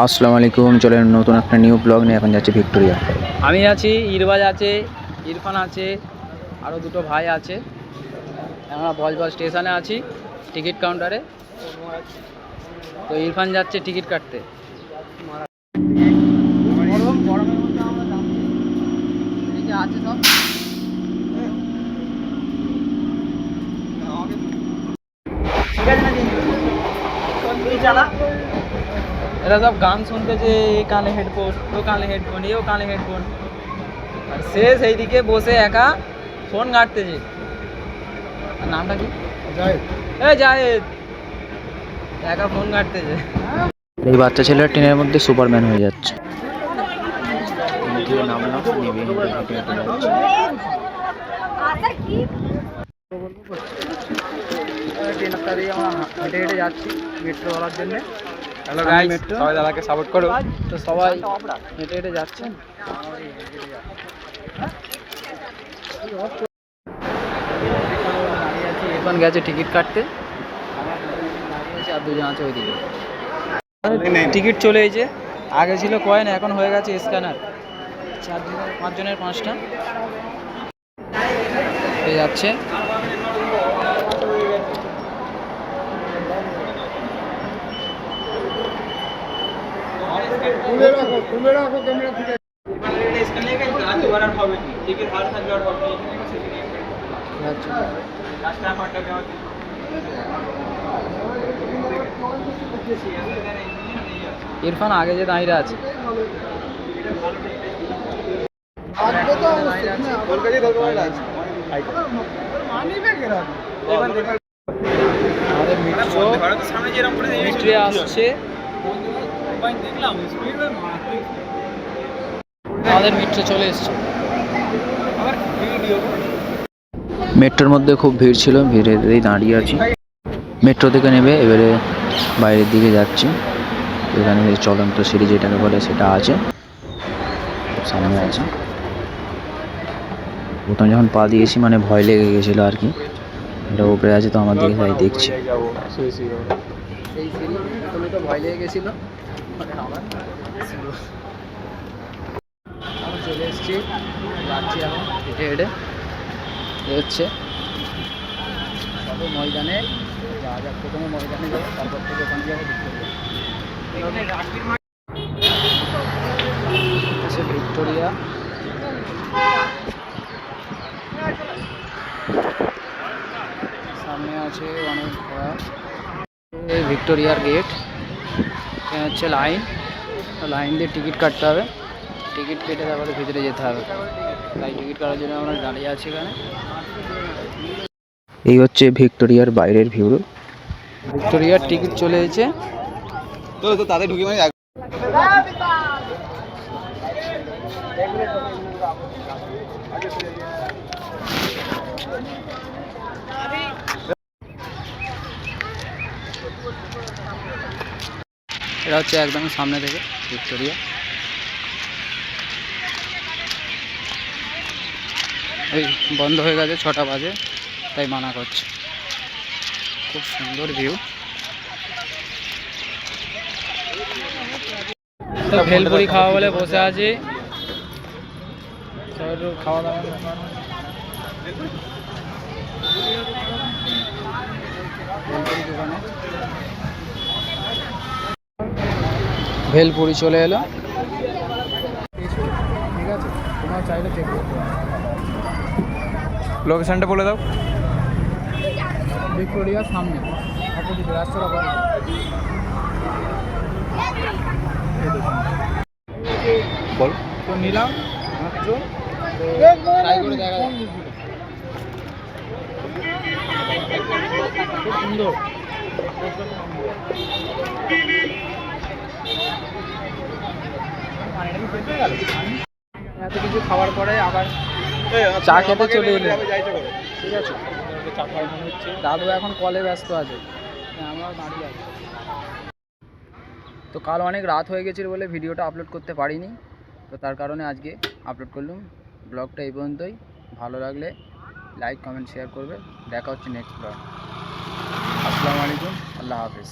আসসালামু আলাইকুম চলেন নতুন একটা নিউ ব্লগ নিয়ে। এখন যাচ্ছে ভিক্টোরিয়া। আমি আছি ইরবাজ আছে ইরফান আছে আরও দুটো ভাই আছে। আমরা বজবজ স্টেশনে আছি টিকিট কাউন্টারে তো ইরফান যাচ্ছে টিকিট কাটতে। আছে সব এরা সব গান শুনতেছে এ কানে হেডফোন ও কানে হেডফোন এও কানে হেডফোন। আর সে সেই দিকে বসে একা ফোন ঘাটতেছে নামটা কি? এ জাহেদ। একা ফোন ঘাটতেছে এই বাচ্চা ছেলেরা ট্রেনের মধ্যে সুপারম্যান হয়ে যাচ্ছে। ট্রেন হেঁটে হেঁটে যাচ্ছে ট্রেন দিয়ে আমরা হেঁটে হেঁটে যাচ্ছি মেট্রো বলার জন্যে। হ্যালো গাইস সবাই দাদাকে সাপোর্ট করো। তো সবাই হেঁটে হেঁটে যাচ্ছে। এখন গেছে টিকিট কাটতে। আর দুজন আছে ওইদিকে টিকিট চলে এসেছে আগে ছিল কয়েন, এখন হয়ে গেছে স্ক্যানার। চারজনের পাঁচজনের পাঁচটা। হয়ে যাচ্ছে ইরফান আগে যে দাঁড়িয়ে আছে। আমাদের মিট্রে আসছে। আমাদের মিট্রো চলে এসছে। মেট্রোর মধ্যে খুব ভিড় ছিল ভিড়েতেই দাঁড়িয়ে আছি। মেট্রো থেকে নেবে এবারে বাইরের দিকে যাচ্ছি। এখানে চলন্ত সিঁড়ি যেটাকে বলে সেটা আছে। সামনে আছে। প্রথম যখন পা দিয়েছি মানে ভয় লেগে গেছিল আর কি। এটা উপরে আছে তো আমার দিকে তাই দেখছি। চলে এসেছি যাচ্ছি এখন। হেঁটে হেঁটে হচ্ছে। সবে ময়দানে প্রথমে ময়দানে যাব তারপর থেকে ওখানে যাব ভিক্টোরিয়া ভিক্টোরিয়া। সামনে আছে অনেক ঘোড়া। ভিক্টোরিয়ার গেট। এখানে হচ্ছে লাইন। লাইন দিয়ে টিকিট কাটতে হবে। টিকিট কেটে তারপরে ভিতরে যেতে হবে। তাই টিকিট কাটার জন্য আমরা দাঁড়িয়ে আছি এখানে। এই হচ্ছে ভিক্টোরিয়ার বাইরের ভিউ। ভিক্টোরিয়ার টিকিট চলে এসেছে। তো তো তাদের ঢুকে মানে এটা হচ্ছে একদম সামনে থেকে, ভিক্টোরিয়া। এই বন্ধ হয়ে গেছে, ছটা বাজে, তাই মানা করছে। খুব সুন্দর ভিউ। ভেলপুরি খাওয়া বলে বসে আছি। খাওয়া দাওয়া ভেলপুরি দোকানে ভেলপুরি চলে এলো। ঠিক আছে তোমার চাইলে চেক করতে লোকেশনটা বলে দাও। ভিক্টোরিয়ার সামনে। অপোজিটে রাস্তার আবার বল। তো নিলাম মাত্র ট্রাই করে দেখা সুন্দর। এত কিছু খাওয়ার পরে আবার চা খেতে চলে এলে। ঠিক আছে। দাদু এখন কলে ব্যস্ত আছে। হ্যাঁ, দাঁড়িয়ে তো কাল অনেক রাত হয়ে গেছিল বলে ভিডিওটা আপলোড করতে পারিনি। তো তার কারণে আজকে আপলোড করলাম। ব্লগটা এই পর্যন্তই। ভালো লাগলে লাইক কমেন্ট শেয়ার করবে। দেখা হচ্ছে নেক্সট ব্লগ আসসালামু আলাইকুম। আল্লাহ হাফিজ।